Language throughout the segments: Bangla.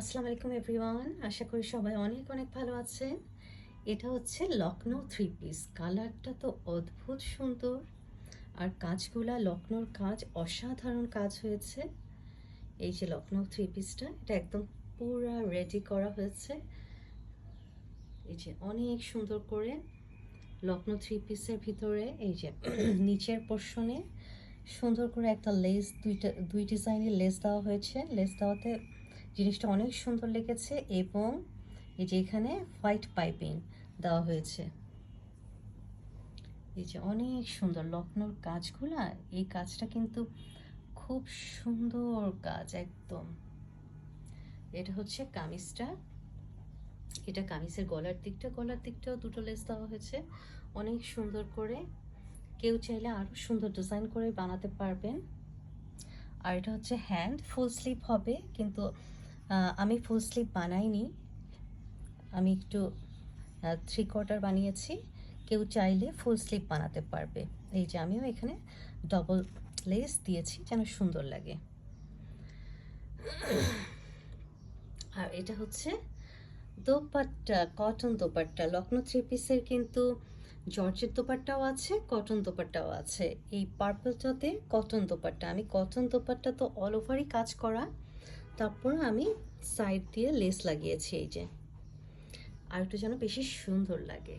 আসসালামু আলাইকুম এভরিওয়ান। আশা করি সবাই অনেক অনেক ভালো আছেন। এটা হচ্ছে লখনৌ থ্রি পিস কালারটা তো অদ্ভুত সুন্দর। আর কাজগুলা লখনৌর কাজ অসাধারণ কাজ হয়েছে। এই যে লখনৌ থ্রি পিসটা এটা একদম পুরা রেডি করা হয়েছে। এই যে অনেক সুন্দর করে লখনৌ থ্রি পিসের ভিতরে, এই যে নিচের পোর্শনে সুন্দর করে একটা লেস দুইটা, দুই ডিজাইনের লেস দেওয়া হয়েছে। লেস দেওয়াতে জিনিসটা অনেক সুন্দর লেগেছে এবং এই যে এখানে হোয়াইট পাইপিং দেওয়া হয়েছে। এই যে অনেক সুন্দর লখনৌর কাজগুলা, এই কাজটা কিন্তু খুব সুন্দর কাজ একদম। এটা হচ্ছে কামিজটা। এটা কামিজের গলার দিকটা, গলার দিকটাও দুটো লেস দেওয়া হয়েছে। অনেক সুন্দর করে। কেউ চাইলে আরও সুন্দর ডিজাইন করে বানাতে পারবেন। আর এটা হচ্ছে হ্যান্ড, ফুল স্লিভ হবে, কিন্তু আমি ফুল স্লিভ বানাইনি। আমি একটু থ্রি কোয়ার্টার বানিয়েছি। কেউ চাইলে ফুল স্লিভ বানাতে পারবে। এই যে আমিও এখানে ডবল লেস দিয়েছি, যেন সুন্দর লাগে। আর এটা হচ্ছে দোপাট্টা কটন দোপাট্টা। লখনৌ থ্রি পিসের কিন্তু জর্জের দোপাট্টাও আছে কটন দোপাট্টাও আছে। এই পার্পলটাতে কটন দোপাট্টা। আমি কটন দোপাট্টা তো অল ওভারই কাজ করা। তারপর আমি সাইড দিয়ে লেস লাগিয়েছি এই যে। আর একটু যেন বেশি সুন্দর লাগে।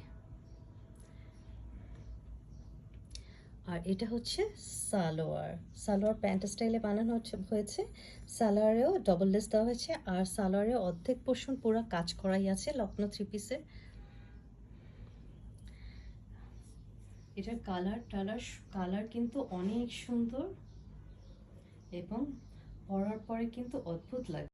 আর এটা হচ্ছে সালোয়ার। সালোয়ার প্যান্ট স্টাইলে বানানো হচ্ছে, হয়েছে। সালোয়ারেও ডবল লেস দেওয়া হয়েছে। আর সালোয়ারে অর্ধেক পোর্শন পুরো কাজ করাই আছে লখনৌ থ্রি পিসে এটার কালার টালার কালার কিন্তু অনেক সুন্দর। এবং পরার পরে কিন্তু অদ্ভুত লাগে।